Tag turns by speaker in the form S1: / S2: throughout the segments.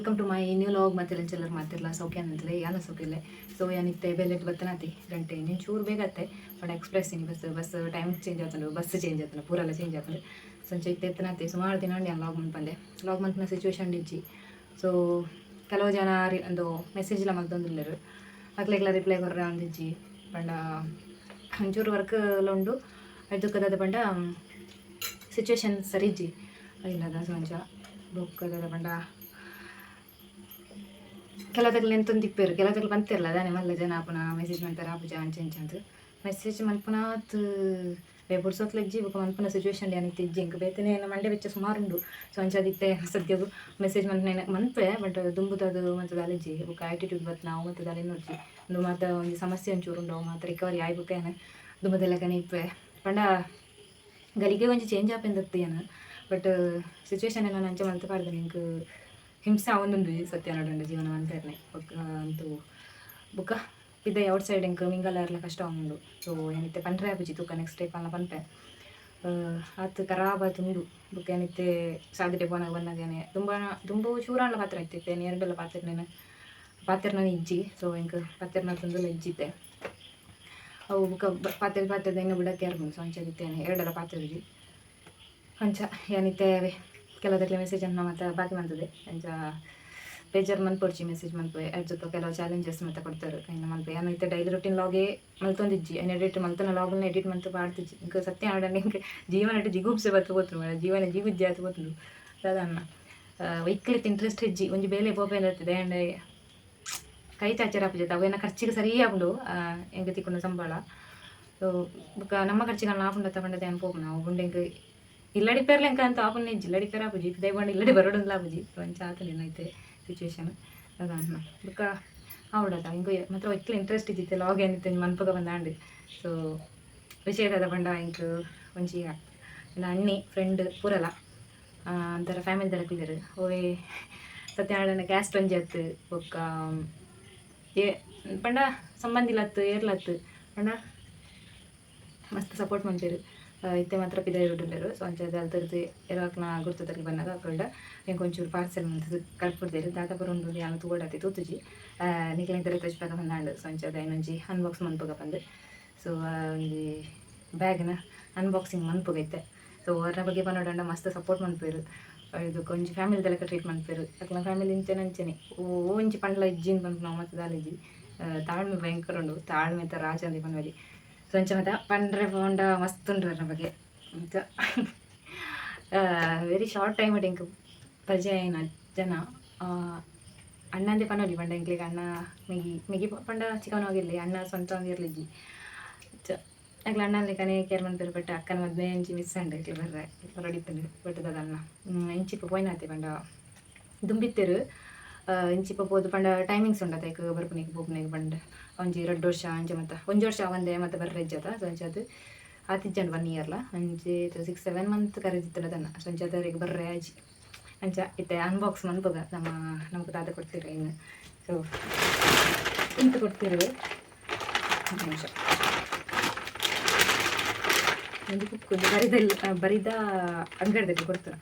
S1: Welcome to my new vlog ಮತ್ತೆ ಚೆಲ್ಲರ್ ಮಾತಿಲ್ಲ ಸೌಖ್ಯ ಅಂತಲೇ ಯಾನ ಸೌಖ್ಯ ಸೊ ಏನಿತ್ತೆ ಬೆಲೆಟ್ ಬತ್ತನಾತಿ ಗಂಟೆ. ನೀನು ಚೂರು ಬೇಗತ್ತೆ but express in bus bus time change ಆಗ್ತದೆ ಬಸ್ ಚೇಂಜ್ ಆಗ್ತದೆ ಪೂರೆಲ್ಲ ಚೇಂಜ್ ಆಗ್ತದೆ ಸಂಜೆ ಇತ್ತೆ ಎತ್ತನಾತಿ ಸುಮಾರು ದಿನ ನಾನು ಲಾಗ್ ಮಂತ್ ಬಂದೆ. ಲಾಗ್ ಮಂತ್ನ ಸಿಚುವೇಶನ್ ಇಜ್ಜಿ ಸೊ ಕೆಲವು ಜನ ಒಂದು ಮೆಸೇಜ್ ಎಲ್ಲ ಮಗ್ದೊಂದಿಲ್ಲರು ಅಕ್ಲೆಗ್ಲ ರಿಪ್ಲೈ ಕೊರ್ರೆ ಅಂದಿಜ್ಜಿ ಪಂಡ ಒಂಚೂರು ವರ್ಕ್ ಉಂಡು. ಐದು ಕದಾದ ಪಂಡ ಸಿಚುವೇಶನ್ ಸರಿಜ್ಜಿ ಇಲ್ಲದ ಸಂಚ ಬುಕ್ಕದ ಪಂಡ. ಕೆಲದಲ್ಲಿ ಎಂತೊಂದು ಇಪ್ಪೇರು. ಕೆಲದಲ್ಲಿ ಬಂತಿರಲ್ಲ ಅದಾನೆ ಮಲ್ಲ ಜನ ಪುನಃ ಮೆಸೇಜ್ ಮಾಡ್ತಾರೆ. ಆಪುಜ ಜಾನ್ ಇಂಚೆ ಅಂತ. ಮೆಸೇಜ್ ಮಲ್ಪುನಾತ್ ಬುಡ್ಸೋತ್ಲ ಇಜ್ಜಿ ಬುಕ್ಕ ಮನ್ಪನ ಸಿಚುವೇಶನ್ ಏನಿತ್ತು ಇಜ್ಜಿ. ಇಂಕ ಬೇತನೇ ನಮ್ಮ ಮಂಡೆ ವೆಚ್ಚ ಸುಮಾರು ಉಂಡು. ಸೊ ಅಂಚದಿತ್ತೆ ಸದ್ಯದು ಮೆಸೇಜ್ ಮನ್ಪನೆ ಮನ್ಪೆ. ಬಟ್ ದುಂಬುದದು ಮತ್ತು ದಾಲಿಜ್ಜಿ ಬುಕ್ಕ ಆಟಿಟ್ಯೂಡ್ ಬತ್ ನಾವು ಮತ್ತು ದಾಲಿ ನೋಡ್ಜಿ ಒಂದು ಮಾತ ಒಂದು ಸಮಸ್ಯೆ ಒಂಚೂರು ಉಂಡು. ಮಾತ್ರ ರಿಕವರಿ ಆಯ್ ಬುಕ್ಕ ಏನ. ದುಂಬದೆಲ್ಲ ಕನೆ ಇಪ್ಪೆ ಪಂಡ ಗಲಿಗೆ ಒಂಜಿ ಚೇಂಜ್ ಆಪೆಂದತ್ತು ಏನು. ಬಟ್ ಸಿಚುವೇಶನ್ ಏನೋ ಅಂಚೆ ಮಲ್ತು ಪಾಡ್ದೆ. ನಿಂಗೆ ಹಿಂಸೆ ಅವನೊಂದು ಸತ್ಯ ನೋಡೋಣ ಜೀವನ ಅಂತ ಇರ್ನೆ ಬೊಕ್ಕ ಅಂತೂ ಬುಕ್ಕ. ಇದೆ ಔಟ್ ಸೈಡ್ ಹೆಂಗೆ ಮಿಂಗಲ್ ಇರ್ಲ ಕಷ್ಟ ಅವನುಂಡು ಸೊ ಏನಿತ್ತೆ ಪಂಡ್ರೆ ತೂಕ ನೆಕ್ಸ್ಟ್ ಟೈಪ್ ಅಲ್ಲ ಬಂತೆ. ಆತು ಖರಾಬ್ ಉಂಡು ಬುಕ್ಕ ಏನಿತ್ತೆ ಸಾದಿರೆ ಪೋನಾಗ ಬಂದಾಗೇನೆ ತುಂಬ ತುಂಬ ಚೂರಾಣ ಪಾತ್ರ ಇತ್ತಿತ್ತೆ ಎರಡೆಲ್ಲ ಪಾತ್ರೆನೇನೆ ಪಾತ್ರೆನ ಇಜ್ಜಿ. ಸೊ ಹೆಂಗೆ ಪಾತ್ರೆನ ತಂದೆಲ್ಲ ಇಜ್ಜಿದ್ದೆ. ಅವು ಬುಕ್ಕ ಪಾತ್ರೆ ಪಾತ್ರೆದ ಇನ್ನು ಬಿಡಕ್ಕೆ ಯಾರು ಸೊ ಅಂಚದಿತ್ತೇನೆ ಎರಡೆಲ್ಲ ಪಾತ್ರೆ ಅಂಚ ಏನಿತ್ತೆ ಕೆಲವದಕ್ಕೆ ಮೆಸೇಜ್ ಅನ್ನ ಮತ್ತೆ ಬಾಕಿ ಬಂದದೆ ಅಂಚ ಬೇಜಾರು ಮನ್ಪೊಡ್ಚಿ ಮೆಸೇಜ್ ಮನ್ಪೆ ಅದ್ರ ಜೊತೆ ಕೆಲವು ಚಾಲೆಂಜಸ್ ಮತ್ತೆ ಕೊಡ್ತಾರೆ ಇನ್ನು ಮಲ್ಪೆ ಏನೈತೆ ಡೈಲಿ ರೊಟೀನ್ ಲಾಗೆ ಮಲ್ತೊಂದಿಜ್ಜಿ ಏನು ಎಡಿಟ್ ಮಲ್ತನ ಲಾಗನ್ನ ಎಡಿಟ್ ಮಂತು ಮಾಡ್ತಿಜ್ಜಿ ಇಂಕ ಸತ್ಯ ಆಡ ನಿಂಗೆ ಜೀವನ ಇಟ್ಟು ಜಿಗುಪ್ಸೆ ಬತ್ತು ಗೊತ್ತು ಮೇಡ ಜೀವನ ಜಿಗುಜ್ಜಿ ಆತು ಗೊತ್ತು ಅದನ್ನ ವೈಕ್ಲಿತ್ ಇಂಟ್ರೆಸ್ಟ್ ಹೆಜ್ಜಿ ಒಂಜಿ ಬೇಲೆ ಪೋಪೆ ಇರ್ತದೆ ಆ್ಯಂಡ್ ಕೈ ಚಾಚರ ಆಪುಜತ್ ಅವೇನ ಖರ್ಚಿಗೆ ಸರಿ ಆಪುಂಡು ಹೆಂಗೆ ತಿಕ್ಕೊಂಡು ಸಂಬಳ ಸೊ ಬೊಕ ನಮ್ಮ ಖರ್ಚಿಗೆ ಆಪುಂಡ ತಗೊಂಡದೆ ಅನ್ಪೋಪು ನಾವು ಗುಂಡೆಂಗೆ ಎಂಕ ಅಂತ ಆಪುನ್ ನೆಜ್ಜಿ ಇಲ್ಲಡಿ ಪೇರ್ ಆಪುಜಿ ದಯಮಾಡಿ ಇಲ್ಲಡಿ ಬರೋಡಂಗ್ಲ ಆಪುಜಿ ಒಂಚ ಆತಲಿ ಏನೈತೆ ಸಿಚುವೇಶನ್ ಅದಾನ ಬೊಕ ಅವಡದ ಹಿಂಗೆ ಮಾತ್ರ ಒಯ್ಕಲ್ ಇಂಟ್ರೆಸ್ಟ್ ಇದ್ದಿತ್ತೆ ಲಾಗ್ ಏನಿತ್ತೆ ಮನ್ಪಗ ಬಂದಾಂಡು. ಸೊ ವಿಷಯದ ಬಂಡ ಇಂಕ್ ಒಂಜಿ ನನ್ನ ಅಣ್ಣಿ ಫ್ರೆಂಡ್ ಪೂರಲ. ಅಂತರ ಫ್ಯಾಮಿಲಿ ಕ್ಲಿಯರ್ ಓವೆ ಸತ್ಯನಾರಾಯಣ ಕ್ಯಾಸ್ಟ್ ಒಂಜಿ ಅತ್ತು ಬೊಕ್ಕ ಏ, ಪಂಡ ಸಂಬಂಧಿಲತ್ತು ಏರ್ಲತ್ತು. ಪಂಡ, ಮಸ್ತ್ ಸಪೋರ್ಟ್ ಮಾಡ್ತೀರು ಇತ್ತೆ ಮಾತ್ರ ಪಿದಾಯಿ ಇರುಡ್ರು ಸೊ ಅಂಚದ ಅಲ್ತರ್ದು ನಾ ಗುರ್ತದಲ್ಲಿ ಬಂದಾಗ ಹಾಕೊಂಡ ಹೆಂಗೆ ಒಂಚೂರು ಪಾರ್ಸೆಲ್ ಮಂತದ್ದು ಕಳ್ಕೊಡ್ತೀರಿ ದಾದ ಬರೋದು ಯಾವ ತಗೊಡತ್ತೆ ತೂತುಜಿ ನಿಕ್ಲಿನ ತರ ತಚ್ಪಾಗ ಬಂದಾಂಡು ಸೊ ಅಂಚದ ಏನೊಂಜಿ ಅನ್ಬಾಕ್ಸ್ ಮನ್ಪುಗ ಬಂದು. ಸೊ ಒಂಜಿ ಬ್ಯಾಗ್ನ ಅನ್ಬಾಕ್ಸಿಂಗ್ ಮನ್ಪುಗೈತೆ. ಸೊ ಅವ್ರ ಬಗ್ಗೆ ಬಂದೋಡಂಡ ಮಸ್ತ್ ಸಪೋರ್ಟ್ ಮನ್ಪೇರು. ಇದು ಕೊಂಚ ಫ್ಯಾಮಿಲಿ ತಲಕ ಟ್ರೀಟ್ ಮನ್ಪೇರು. ಅಕ್ಲ ಫ್ಯಾಮಿಲಿ ಇಂಚೆನೆ ಅಂಚೆನೆ. ಓ, ಒಂಜಿ ಪಂಡ್ಲ ಇಜ್ಜಿನ್ ಬಂದು ನಾವು ಮತ್ತೆ ತಾಳ್ಮೆ ಭಯಂಕರ ಉಂಡು ತಾಳ್ಮೆ ತ ರಾಜ ಅಲ್ಲಿ ಪನ್ವಲಿ ಅಂಚ ಮತ್ತೆ ಪಂಡ್ರೆ ಪೋಂಡ ಮಸ್ತ್ ಉಂಡ್ರು ಅದ್ರ ಬಗ್ಗೆ. ವೆರಿ ಶಾರ್ಟ್ ಟೈಮ್ ಇಂಕ್ ಪರಿಚಯ ಆಯ್ನ ಜನ. ಆ, ಪನ್ನೋಲಿ ಪಂಡ ಎಂಕ್ಲಿಗೆ ಅಣ್ಣ ಮಿಗಿ ಮಿಗಿ ಪಂಡ ಚಿಕನ್ ಹೋಗಿರ್ಲಿ ಅಣ್ಣ ಸ್ವಂತ ಒಂದಿರ್ಲಿಜ್ಜಿ ಆಗ್ಲ ಅಣ್ಣಲ್ಲಿ ಕನೆ ಕೇರ್ ಮನ್ಪೇರು ಬಟ್ ಅಕ್ಕನ ಮದ್ವೆ ಇಂಚಿ ಮಿಸ್ ಅಂಡ್ ಇಟ್ಲಿ ಬರ್ರೆ. ಹೊರಡಿತ್ತಂಡು ಬಟ್ಟದ ಅಣ್ಣ ಇಂಚಿಪ್ಪ ಪೋಯ್ನಾತಿ ಪಂಡ. ದುಂಬಿತ್ತಿರು. ಇಂಚಿಪ್ಪ ಪೋದು ಪಂಡ ಟೈಮಿಂಗ್ಸ್ ಉಂಡ ತೈಕ್ ಬರ್ಪನಿಗೆ ಬೋಪನಿಗೆ ಪಂಡ ಒಂಜಿ ಎರಡು ವರ್ಷ ಅಂಚೆ ಮತ್ತೆ, ಒಂಜಿ ವರ್ಷ ಒಂದೇ ಮತ್ತೆ ಬರ್ರೆ ಇಜ್ಜದ ಅದು ಆತಿಜ್ಜಂಡು ಒನ್ ಇಯರ್ಲ ಅಂಚೆ ಸಿಕ್ಸ್ ಸೆವೆನ್ ಮಂತ್ ಕರೆದಿತ್ತಲ್ಲ ಅದನ್ನ ಅದರಿಗೆ ಬರ್ರೆ ಅಜ್ಜಿ ಅಂಚ ಇತ್ತೆ ಅನ್ಬಾಕ್ಸ್ ಮನ್ಪಗ ನಮ್ಮ, ನಮ್ಗೆ ತಾತ ಕೊಡ್ತೀರ ಇನ್ನು. ಸೊ ಇಂತ ಕೊಡ್ತಿರು ನಿಮಿಷ. ಒಂದು ಕುಕ್ಕು ಬರಿದಲ್ಲಿ ಬರಿದ ಅಂಗಡಿದಲ್ಲಿ ಕೊಡ್ತಾರೆ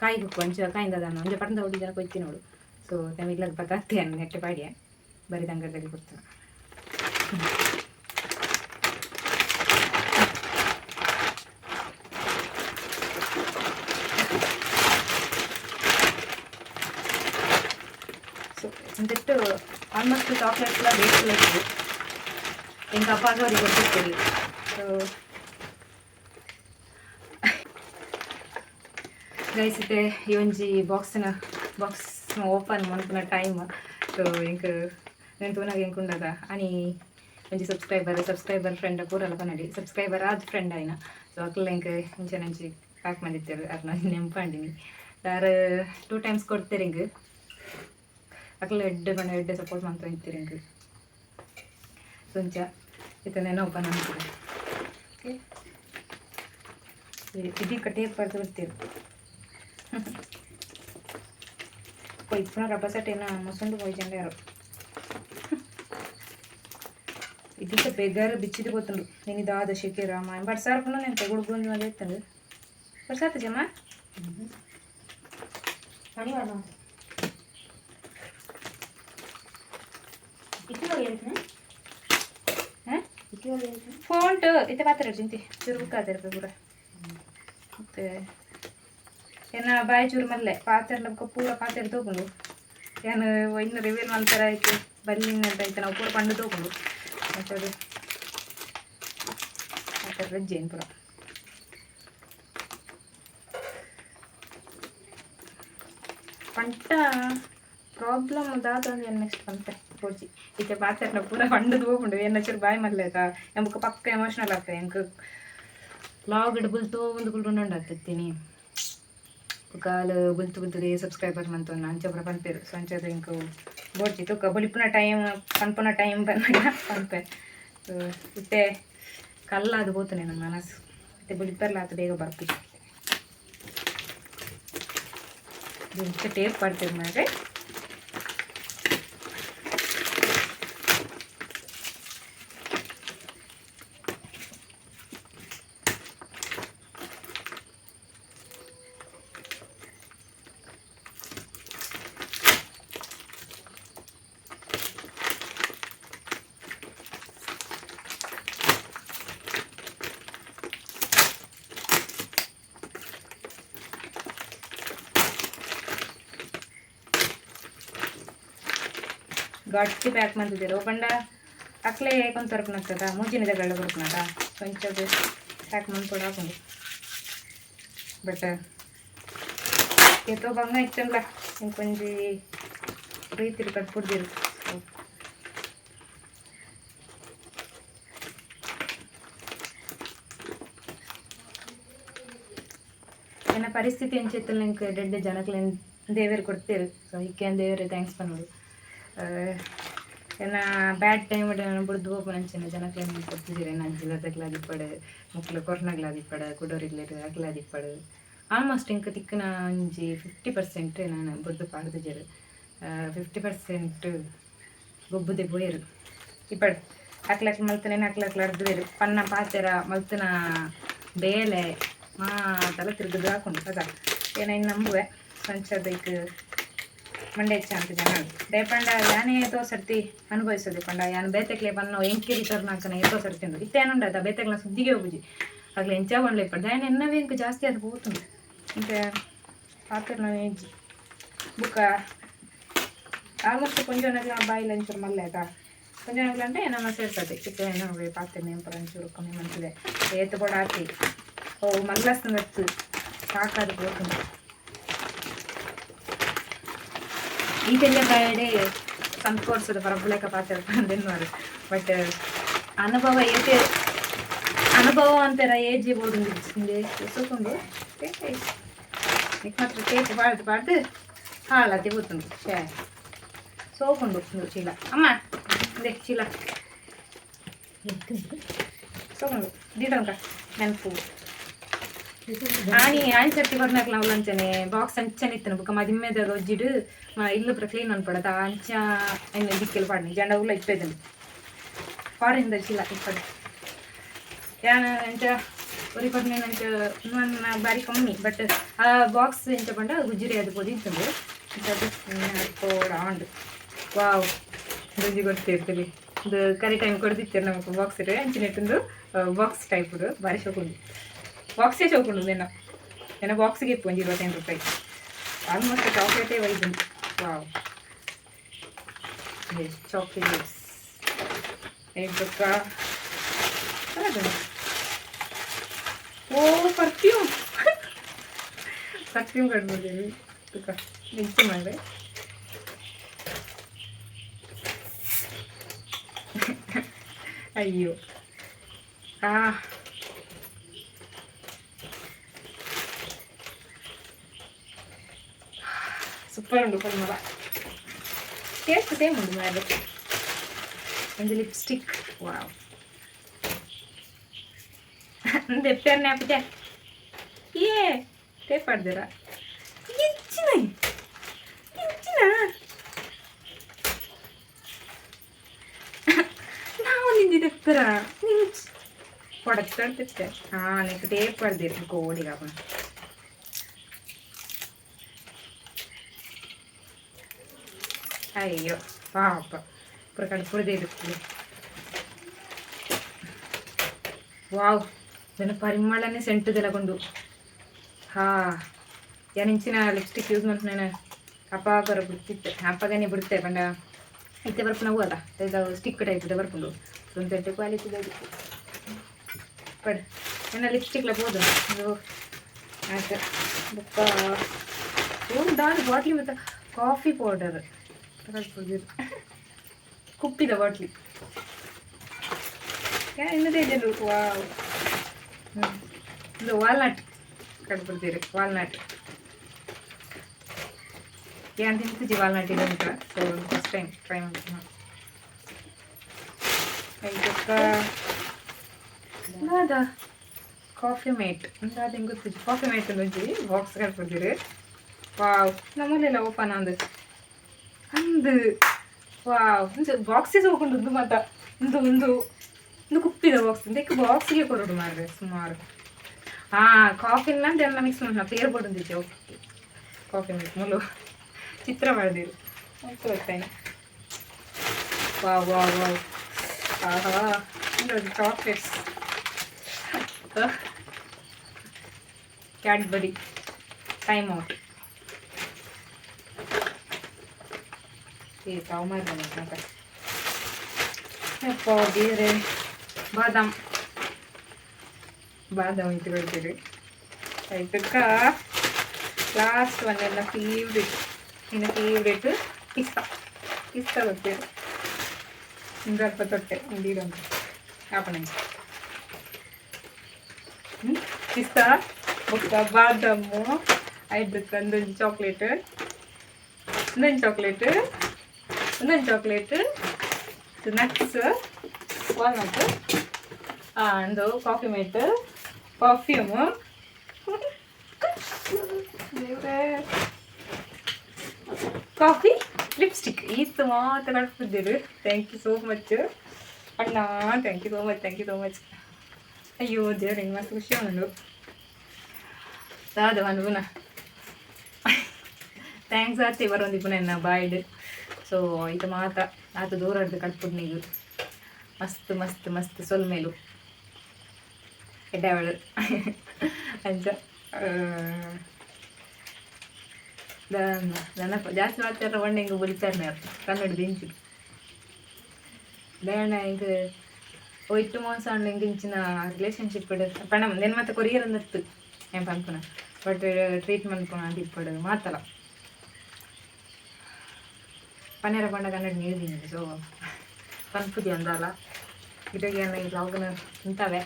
S1: ಕಾಯಿ ಕುಕ್ಕು ಅಂಚ ಕಾಯಿಂದ ಅದನ್ನು ಅಂಜೆ ಪಡೆದ ಹುಡುಗಿ ಜನ ಕೊಯ್ತಿ ನೋಡು. ಸೊ ನಮಗಿಲ್ಲ ಬತ್ತಾಗ್ತಿ ಅನ್ನ ನೆಟ್ಟೆ ಪಾಡಿಯ. ಬರಿದ ಅಂಗಡಿದಲ್ಲಿ ಕೊಡ್ತಾರೆ ಸೊ ಒಂದಿಟ್ಟು ಆಲ್ಮೋಸ್ಟ್ ಚಾಕ್ಲೇಟ್ಸ್ ಎಲ್ಲ ಬೇಕು ಇತ್ತು ಎಂಕ ಅಪ್ಪಾಗ ಅವ್ರಿಗೆ ಕೊಟ್ಟಿರ್ತೀವಿ ಸೊ ಗೈಸ್ ಇತ್ತೆ ಈ ಒಂಜಿ ಬಾಕ್ಸ್ನ ಬಾಕ್ಸ್ ಓಪನ್ ಮನ್ಪುನ ಟೈಮ್ ಸೊ ಎಂಕ್ ನಾನು ತೂನಾಗ ಎಂಕ್ ಉಂಡಾಗ ಅನಿ ಒಂಜಿ ಸಬ್ಸ್ಕ್ರೈಬರ್ ಸಬ್ಸ್ಕ್ರೈಬರ್ ಫ್ರೆಂಡ್ ಪೂರಲ್ಲ ಪನ್ನಡಿ ಸಬ್ಸ್ಕ್ರೈಬರ್ ಆದ ಫ್ರೆಂಡ್ ಆಯ್ನ ಸೊ ಅಕ್ಲ ಎಂಕ್ ಇಂಚೆ ನಂಚಿ ಪ್ಯಾಕ್ ಮಾಡಿತ್ತೇವೆ ಅದನ್ನ ನೆಂಪಂಡಿನಿ ಯಾರು ಟೂ ಟೈಮ್ಸ್ ಕೊಡ್ತೀರಿ ಹಿಂಗೆ ಅಕ್ಲ ಎಡ್ಡೆ ಬಣ್ಣ ಎಡ್ಡೆ ಸಪೋರ್ಟ್ ಮಾಡ್ತಾ ಇರ್ತೀರಿ ಹಿಂಗೆ ಸೊ ಇದನ್ನೇನೋ ಓಪನ್ ಮಾಡ್ತೀರಿ ಓಕೆ ಇದು ಕಟ್ಟೆ ಪಡ್ದು ಬಿಡ್ತೀರಿ ಇಪ್ಪನ ರಬ್ಬ ಸಟ್ಟೇನ ಮಸೊಂದು ಹೋಯ್ಜಂಡ ಯಾರು ಇದಕ್ಕೆ ಬೇಗಾರ ಬಿಚ್ಚಿದ್ರೆ ಗೊತ್ತುಂಡು నేను ఇది ఆద షకీరా మా బట్సారు కూడా నేను తెగుడు గుంజు అది ఎత్తాను బట్సాత జమా ಫೋನ್ ಇತ್ತೆ ಪಾತ್ರ ಚಿಂತಿ ಚೂರು ಬುಕ್ಕಾದಿರ್ಬೇಕು ಕೂಡ ಮತ್ತೆ ಏನ ಬಾಯಿ ಚೂರು ಮಲ್ಲೆ ಪಾತ್ರೆ ನಮ್ಗೆ ಪೂರ ಪಾತ್ರೆ ತಗೊಂಡು ಏನು ಇನ್ನು ರಿವೀಲ್ ಮಾಡ್ತಾರ ಆಯ್ತು ಬಲ್ಲಿಂಗ್ ಅಂತ ಆಯ್ತು ನಾವು ಪೂರ ಪಂಡು ತಗೊಂಡು అతడు అతడు జైన్పురం పంట ಪ್ರಾಬ್ಲಮ್ ಅದಾದ್ರೆ ಏನು ನೆಕ್ಸ್ಟ್ ಬಂತೆ ಹೋಜಿ ಈಕೆ ಬಾಚರ್ನ ಪೂರ ಹಣ್ಣದು ಹೋಗ್ಬಿಡು ಏನು ಹಚ್ಚಿರ ಬಾಯಿ ಮರ್ಲೇಕ ನಮ್ಗೆ ಪಕ್ಕ ಎಮೋಷ್ನಲ್ ಆಗ್ತದೆ ಹೆಂಗೆ ಲಾಗ್ ಗಿಡ ಬುಲ್ತು ಒಂದು ಗುಲ್ಡು ನಂಡು ಆಗ್ತಿರ್ತೀನಿ ಕಾಲು ಬುಲ್ತು ಬುಲ್ತುಗೆ ಸಬ್ಸ್ಕ್ರೈಬರ್ ಮಂತು ನಾನು ಚಬ್ರ ಬಂತಿರು ಸಂಚದ ಹಿಂಗೆ ಇಂಕ ಬೋಡ್ತಿ ತುಕ್ಕ ಬುಲಿಪುನ ಟೈಮ್ ಪನ್ಪುನ ಟೈಮ್ ಬಂದಾಗ ಪನ್ಪೆ ಸೊ ಇತ್ತೆ ಕಲ್ಲಾದು ಹೋತನೆ ನನ್ನ ಮನಸ್ಸು ಮತ್ತೆ ಬುಲಿಪರ್ಲ ಆತ ಬೇಗ ಬರ್ತೀವಿ దీనికి టేప్ పడుతుంది మరి గట్టి ప్యాక్ మంది ఓపెండా అట్లే కొంత వరకు నచ్చదా మూజిన దగ్గర కొడుకున్నాడా కొంచెం ప్యాక్ మంది కూడా ಹಾಕೊಂಡು ಬಟ್ ಎತ್ತೋ ಬಂಗ ಇತ್ತಲ್ಲ ಇಂಕೊಂಜಿ ರೀತಿಲಿ ಕಟ್ಬಿಡ್ದಿರು ಏನ ಪರಿಸ್ಥಿತಿ ಎಂಚಿತ್ತಲ್ಲ ನಿಂಗೆ ಡೆಡ್ ಜನಕ್ಕೆ ದೇವರು ಕೊಡ್ತೀರಿ ಸೊ ಇಕ್ಕೆ ದೇವರೇ ಥ್ಯಾಂಕ್ಸ್ ಪನ್ನೋಡು ಏನ ಬ್ಯಾಡ್ ಟೈಮ್ ಬಿಡ್ದು ಹೋಗ್ಬೋದು ಅಂಚಿನ ಕೊಡ್ತಿದ್ದೀರಿ ನಾನು ಕೊಡ್ತಿದ್ದೀರಿ ಏನು ಮಕ್ಕಳು ಮುಕ್ಳು ಕೊರ್ನಗ್ಲಾದಿಪ್ಪಡು ಕುಡೋರಿಗ್ಲೇರು ಅಗ್ಲಾದಿಪ್ಪಡು ಆಲ್ಮೋಸ್ಟ್ ಇಂಕ ತಿಕ್ಕನ ಒಂಜಿ ಫಿಫ್ಟಿ ಪರ್ಸೆಂಟ್ ನಾನು ಬುದ್ದು ಪಾಡ್ದಿದ್ದೇರು ಫಿಫ್ಟಿ ಪರ್ಸೆಂಟ್ ಗೊಬ್ಬುದೆ ಬೋಯರು. ಇಪ್ಪಡು ಅಕ್ಲಕ್ ಮಲ್ತನೆ ಅಕ್ಲಕ್ಲ ಅರ್ಧವೇರು ಪನ್ನ ಪಾತೆರ ಮಲ್ತನ ಬೇಲೆ ಮಾ ತಲೆ ತಿರುಗದು ಹಾಕೊಂಡು, ಅದ. ಏನ ಇನ್ನು ನಂಬುವೆ ಸಂಚದಕ್ಕೆ ಮಂಡೆ ಹೆಚ್ಚಾಂತ ಜನ ಬೇಪಂಡ ಯಾನೇ ಏತೋ ಸರ್ತಿ ಅನುಭವಿಸೋದು ಪಂಡ. ಯಾನು ಬೇತೆಕ್ಲೆ ಬನ್ನ ಎಂಕಿರಿ ತರ್ನಾಕನ ಏತೋ ಸರ್ತಿ ಅಂದು ಇತ್ತೇನುಂಡದ ಬೇತೆಕ್ಲ ಸುದ್ದಿಗೆ ಹೋಗುಜಿ ಆಗ್ಲೇ ಎಂಚ ಒಳ್ಳೆ ಪಡ್ದ ಏನು ಎನ್ನವೇ ಇಂಕ ಜಾಸ್ತಿ ಅದು ಹೋಗ್ತುಂಡು ಇಂಕ ಪಾತ್ರನ ಏಜಿ ಬುಕ್ಕ. ಆಲ್ಮೋಸ್ಟ್ ಕೊಂಜೋನಗ್ಲ ಬಾಯಿಲ ಒಂಚೂರು ಮಲ್ಲೆ ಆಯ್ತಾ? ಕೊಂಜೋನಗ್ಲ ಅಂದ್ರೆ ನಮ್ಮ ಸೇರ್ತದೆ. ಇತ್ತ ಏನೋ ಪಾತ್ರೆ ನೇಂಪರ ಒಂಚೂರು ಕಮ್ಮಿ ಮನಸ್ಸಿದೆ ಏತು ಕೂಡ ಹಾಕಿ. ಓ ಮಲ್ಲಸ್ತಂಗತ್ತು ಸಾಕಾದು ಹೋಗ್ತುಂಡು ಈಗೆಲ್ಲ ಬರ್ಡೇ ಸಂತೋರ್ಸೋದು ಬರಬಳಕ ಪಾತ್ರ ಅಂದೇನು ಬಟ್ ಅನುಭವ ಏಕೆ ಅನುಭವ ಅಂತಾರ ಏಜಿ ಬೋರ್ಡ್ ಹಿಂಗೆ ಸುಕೊಂಡು ಈಗ ಮಾತ್ರ ಕೇಕ್ ಬಾಡ್ದು ಬಾಡ್ದು ಹಾಳಾತಿ ಗೊತ್ತುಂಡು ಶೇ ಸೋಕೊಂಡು ಹೋಗ್ತುಂಡು ಚೀಲ ಅಮ್ಮ ಅದೇ ಚೀಲ ಸೋಕೊಂಡು ದೀಟಂಕ ನೆನಪು ಆನಿ ಆಯ್ನ ಸರ್ತಿ ಬರ್ನಾಕ್ಲ ಅವಲಂಚನೆ ಬಾಕ್ಸ್ ಅಂಚನೆ ಇತ್ತನ ಬುಕ್ಕ ಮದಿಮೆದಾಗ ಒಜ್ಜಿಡು ಇಲ್ಲು ಪ್ರ ಕ್ಲೀನ್ ಅನ್ಪಡದ ಅಂಚ ಎನ್ನ ದಿಕ್ಕೆಲ್ ಪಾಡ್ನಿ ಜಂಡ ಉಲ್ಲ ಇಪ್ಪೇದನು ಫಾರಿನ್ ದರ್ಶಿಲ್ಲ ಇಪ್ಪಡು ಯಾನ ಎಂಚ ಒರಿ ಪಡ್ನೆ ನಂಚ ನನ್ನ ಬಾರಿ ಕಮ್ಮಿ ಬಟ್ ಆ ಬಾಕ್ಸ್ ಎಂಚ ಪಂಡ ಗುಜ್ಜಿರಿ ಅದು ಪೊದಿತ್ತಂದು ಅದು ಕೋಡ ಆಂಡು ವಾವ್ ರುಜಿ ಗೊತ್ತಿರ್ತದೆ ಇದು ಕರಿ ಟೈಮ್ ಕೊಡ್ದಿತ್ತೇವೆ ನಮಗೆ ಬಾಕ್ಸ್ ಇರೋ ಅಂಚಿನಿಟ್ಟಂದು ಬಾಕ್ಸ್ ಟೈಪ್ ಬಾರಿ ಶೋಕೊಂಡು ಬಾಕ್ಸೇ ಚೌಕೊಂಡು ನಾನು ನಾನು ಬಾಕ್ಸಿಗೆ ಇತ್ತು ಒಂದು ಇಪ್ಪತ್ತೈದು ರೂಪಾಯಿ ಆಲ್ಮೋಸ್ಟ್ ಚಾಕ್ಲೇಟೇ ಒಯ್ದು ವಾವ್ ಚಾಕ್ಲೇಟ್ಸ್ ಏಕ ಓ ಪರ್ಫ್ಯೂಮ್ ಪರ್ಫ್ಯೂಮ್ ಕಟ್ಬಿಟ್ಟಿವಿ ಮಿಕ್ಸ್ ಮಾಡಿದೆ ಅಯ್ಯೋ ಆ ಸೂಪರ್ ಉಂಟು ಕೊಲ್ಮಲ ಟೇಸ್ಟ್ ಸೇಮ್ ಉಂಟು ಮೇಲೆ ಒಂದು ಲಿಪ್ಸ್ಟಿಕ್ ವಾವ್ ಒಂದು ಎಪ್ಪೆಣ್ಣೆ ಹಾಕಿದೆ ಏ ಟೇಪ್ ಆಡ್ದಿರಾ ಹೆಚ್ಚಿನ ಹೆಚ್ಚಿನ ನಾವು ನಿಂದಿದೆ ಎಪ್ಪರ ಕೊಡತ್ತೆ ಹಾಂ ನೀನು ಟೇಪ್ ಆಡ್ದಿರಿ ಕೋಡಿಗೆ ಹಾಕೊಂಡು ಅಯ್ಯೋ, ಪಾಪ. ಕಡೆ ಪುರದೇ ಇರುತ್ತದೆ ವಾವ್ ನನ್ನ ಪರಿಮಳನೇ ಸೆಂಟದೆಲ್ಲ ಕೊಂಡು ಹಾ ಯಾನಿಂಚಿನ ಲಿಪ್ಸ್ಟಿಕ್ ಯೂಸ್ ಮಾಡ್ತು ನಾನು. ಅಪ್ಪಾಗರ ಬಿಡ್ತಿದ್ದೆ. ಅಪ್ಪಗನೇ ಬಿಡುತ್ತೆ ಪಂಡ ಇತ್ತೆ ಬರ್ಪು ನಾವು ಅಲ್ಲ, ಇದು ಸ್ಟಿಕ್ ಟೈಪ್ ಇದೆ ಬರ್ಕೊಂಡು ಒಂದು ಕ್ವಾಲಿಟಿ ಪಡ್ ನನ್ನ ಲಿಪ್ಸ್ಟಿಕ್ಲ ಬೋದು ಇದು, ಆಯ್ತು. ಬೊಕ್ಕ ದಾರಿ ಬಾಟ್ಲಿ ಮತ್ತು ಕಾಫಿ ಪೌಡರ್ ಕುಪ್ಪಿದ ಬಾಟ್ಲಿ. ಇನ್ನದೇ ಇದೆ ವಾವ್. ಹ್ಞೂ ಇದು ವಾಲ್ನಟ್ ಕಟ್ಬಿಡ್ತೀರಿ ವಾಲ್ನಟ್ ಏನು ತಿಂತಿದ್ದಿ ವಾಲ್ನಟ್ ಇದೆ ಅಂತ. ಸೊ ಫಸ್ಟ್ ಟೈಮ್ ಟ್ರೈ ಮಾಡ್ತೀನಿ. ಇದಕ್ಕೆ ಕಾಫಿ ಮೇಟ್ ಅಂದ್ರೆ ಅದು ಹೆಂಗೆ ಗೊತ್ತಿದ್ದು ಕಾಫಿ ಮೇಟ್ ಒಂಜಿ ಬಾಕ್ಸ್ ಕಟ್ಬಿಡ್ತೀರಿ. ವಾವ್. ನಮ್ಮಲ್ಲೆಲ್ಲ ಓಪನ್ ಅಂದು ಅಂದು ವಾವ್ ಬಾಕ್ಸಿಗೆ ಹೋಗ್ಕೊಂಡು ಒಂದು ಮಾತ ಒಂದು ಒಂದು ಒಂದು ಕುಪ್ಪಿದ ಬಾಕ್ಸ್ ಇದಕ್ಕೆ ಬಾಕ್ಸಿಗೆ ಕೊರಡು ಮಾಡಿದೆ ಸುಮಾರು ಹಾಂ ಕಾಫಿನ ಅದೆಲ್ಲ ಮಿಕ್ಸ್ ಮಾಡಿ ಪೇರು ಪಡೊಂದಿದ್ದೆ ಓಕೆ ಕಾಫಿ ಮಿಕ್ಸ್ ಮುಲು ಚಿತ್ರ ಮಾಡಿದಿರು ಆಯ್ತು ಗೊತ್ತಾಯ್ತು ವಾವ್ ವಾವ್ ವಾವ್ ಆಹಾ ನೋಡಿ ಚಾಕ್ಲೇಟ್ಸ್ ಕ್ಯಾಡ್ಬರಿ ಟೈಮ್ ಔಟ್ ಈ ತಾವು ಮಾಡಿ ಮತ್ತೆ ಯಪ್ಪ ಬೇರೆ ಬಾದಾಮ್ ಬಾದಾಮ್ ಇಟ್ಕೊಳ್ತೀರಿ ಆಯ್ತಕ್ಕ ಲಾಸ್ಟ್ ಒನ್ ಎಲ್ಲ ಫೇವ್ರೇಟ್ ಇನ್ನು ಫೇವ್ರೇಟ್ ಪಿಸ್ತಾ ಪಿಸ್ತಾ ಗೊತ್ತೀರಿ ಒಂದು ಸ್ವಲ್ಪ ತೊಟ್ಟೆ ಒಂದಿರಂತ ಕಾಪಣ ಪಿಸ್ತಾ ಬೊಕ್ಕ ಬಾದಾಮು ಐದಕ್ಕೆ ಒಂದೊಂದು ಚಾಕ್ಲೇಟ್ ಒಂದೊಂದು ಚಾಕ್ಲೇಟ್ ಒಂದೊಂದು ಚಾಕ್ಲೇಟ್ ನಟ್ಸ್ ವಾಲ್ನಟ್ ಒಂದು coffee mate perfume coffee lipstick ಈತು ಮಾತ್ರ ಕಳ್ಸಿದ್ದೀರಿ ಥ್ಯಾಂಕ್ ಯು ಸೋ ಮಚ್ ಅಣ್ಣ thank you so much thank you so much ಅಯ್ಯೋ ದೇವ್ರ ಹಿಂಗೆ ಮತ್ತೆ ಖುಷಿ ಅವನು ಸಾದ ಒಂದು ಥ್ಯಾಂಕ್ಸ್ ಆತಿ ಬರೋಂದಿ ಪುನಃ ಬಾಯ್ಡ್ So, ಇದು ಮಾತ ಆತ ದೂರ ಹಿಡ್ದು ಕಟ್ಬಿಟ್ಟು ಮಸ್ತ್ ಮಸ್ತ್ ಮಸ್ತ್. ಸೊಲ್ಮೇಲು ಎಡ್ಡಾವಳು. ಅಂಚ ನನ್ನ ಜಾಸ್ತಿ ಮಾತಾಡ್ರೆ ಒಣ್ಣೆ ಹಿಂಗೆ ಬಲಿತಾರೆ ಕನ್ನಡ ದಿಂಚು ಬೇಡ ಹಿಂಗೆ ಒಯ್ಟು ಮೋಸ ಅಣ್ಣ ಹಿಂಗೆ ಇಂಚಿನ ರಿಲೇಷನ್ಶಿಪ್ ಇಡತ್ತೆ ಪಣ ನೆನ್ ಮತ್ತೆ ಕೊರಿಯರ್ ಅಂದತ್ತು. ಏನು ಪನ್ಪುನ? ಬಟ್ ಟ್ರೀಟ್ಮೆಂಟ್ ಪುನ ಅದು ಇಪ್ಪಡು ಮಾತಲ್ಲ. ಪನ್ನೆರ ಪಂಡ ಕನ್ನಡ ನೀಡಿದ್ದೀನಿ ಸೊ ಪನ್ಪುದಿ ಅಂದಲ್ಲ ಇದಾಗಿ ಈ ಬ್ಲಾಗ್ನ ಇಂಥವೇ.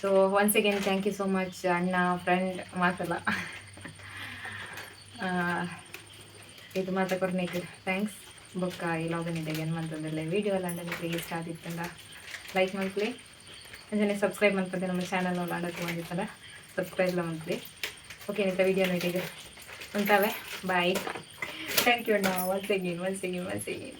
S1: So once again thank you so much ಅಣ್ಣ ಫ್ರೆಂಡ್ ಮಾತಲ್ಲ. ಇದು ಮಾತ ಕೊರ್ನಿಗೆ ಥ್ಯಾಂಕ್ಸ್ ಬೊಕ್ಕ ಈ ಲಾಗಿನ್ ಇದೆ, ಏನು ಮಾಡ್ತದಲ್ಲ ವೀಡಿಯೋ ಎಲ್ಲ ನನಗೆ ಇಷ್ಟ ಆಗಿತ್ತಂದ ಲೈಕ್ ಮಾಡ್ಲಿ ಅಂಜನೆ ಸಬ್ಸ್ಕ್ರೈಬ್ ಮಾಡ್ಕೊಂಡೆ ನಮ್ಮ ಚಾನಲ್ ಆಡಕ್ಕೆ ಬಂದಿತ್ತಲ್ಲ ಸಬ್ಸ್ಕ್ರೈಬ್ ಎಲ್ಲ ಮಾಡ್ಲಿ ಓಕೆ ನಿಂತ ವೀಡಿಯೋ ನೋಡಿಗೆ ಉಂಟಾವೆ. Bye Thank you now. Once again, once again, once again.